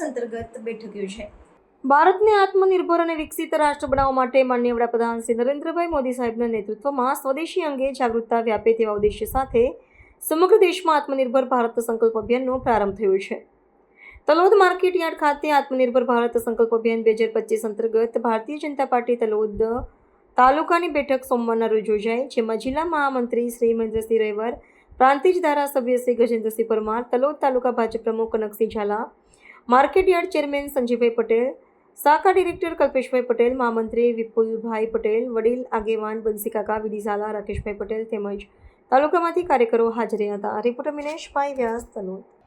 અંતર્ગત બેઠક યોજાઈ. ભારતને આત્મનિર્ભર અને વિકસિત રાષ્ટ્ર બનાવવા માટે માનનીય વડાપ્રધાન શ્રી નરેન્દ્રભાઈ મોદી સાહેબના નેતૃત્વમાં સ્વદેશી અંગે જાગૃતતા વ્યાપે તેવા ઉદ્દેશ્ય સાથે સમગ્ર દેશમાં આત્મનિર્ભર ભારત સંકલ્પ અભિયાનનો પ્રારંભ થયો છે. તલોદ માર્કેટ યાર્ડ ખાતે આત્મનિર્ભર ભારત સંકલ્પ અભિયાન બે હજાર પચીસ અંતર્ગત ભારતીય જનતા પાર્ટી તલોદ તાલુકાની બેઠક સોમવારના રોજ યોજાઈ, જેમાં જિલ્લા મહામંત્રી શ્રી મહેન્દ્રસિંહ રેવર, પ્રાંતિજ ધારાસભ્ય શ્રી ગજેન્દ્રસિંહ પરમાર, તલોદ તાલુકા ભાજપ પ્રમુખ Kanaksinh Zala, market yard chairman Sanjivbhai Patel, શાખા ડિરેક્ટર કલ્પેશભાઈ પટેલ, મહામંત્રી વિપુલભાઈ પટેલ, વડીલ આગેવાન બંસીકાકા વિડીઝાલા રાકેશભાઈ પટેલ તેમજ તાલુકામાંથી કાર્યકરો હાજર હતા. રિપોર્ટર મિનેશભાઈ વ્યાસ, તલોદ.